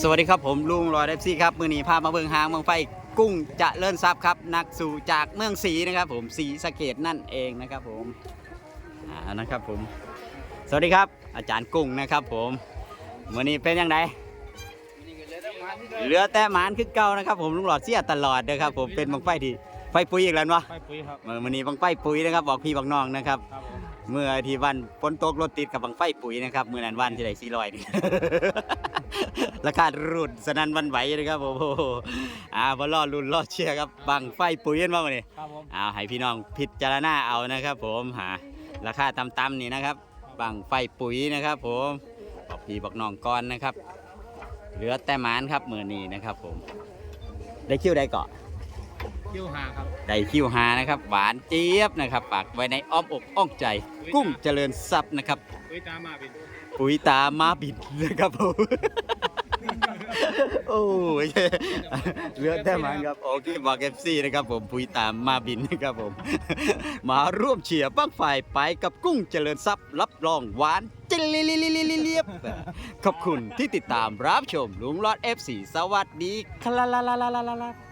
สวัสดีครับผมลุงรอยเอฟซีครับมือนี้พามาเบิ่งหางเมืองไฟกุ้งจะเลื่อนซับครับ นักสู่จากเมืองศรีนะครับ ผมศรีสะเกดนั่นเองนะครับผมอ่านะครับผม สวัสดีครับ อาจารย์กุ้งนะครับผมมือนี้เป็นยังไงเหลือแต่หมานคือเก่านะครับ ผมลุงหลอดเสียตลอดนะครับผมเป็นบังไฟที่ไฟปุ๋ยอีกแล้วเนาะไฟปุ๋ยครับมือมือนี้บังไฟปุ๋ยนะครับบอกพี่บอกน้องนะครับครับผมเมื่อที่วันฝนตกรถติดกับบังไฟปุ๋ยนะครับเมื่อนั้นวันที่ได้สี่ร้อยนี่ ราคารุ่นสนั่นหวันไหวนะครับผมโอ้โหอ่าบอลอรุ่นรอเชียร์ครับบังไฟปุ๋ยกันบ้างนี่ครับผมเอาให้พี่น้องพิจารณาเอานะครับ ผมหาราคาต่ำๆนี่นะครับบังไฟปุ๋ยนะครับ ผมบอกพี่บอกน้องก่อนนะครับ เหลือแต่หมานครับมือนี้นะครับ ผม ได้คิวได้เกาะคิ้วหาครับได้คิวหานะครับ หวานเจี๊ยบนะครับฝากไว้ในอ้อมอกอ้อมใจ กุ้งเจริญทรัพย์นะครับ ปุ๋ยตามมาเป็นปุ๋ยตามาบิดนะครับผม โอ้ยเลือแต่มันครับโอเคบอกเอฟซีนะครับผมปุยตามมาบินนะครับผม มาร่วมเชียร์บ้างไฟไปกับกุ้งเจริญทรัพย์ รับรองหวานเจลิลิลิลิเลียบขอบคุณที่ติดตามรับชมลุงรอด F4 สวัสดีครับ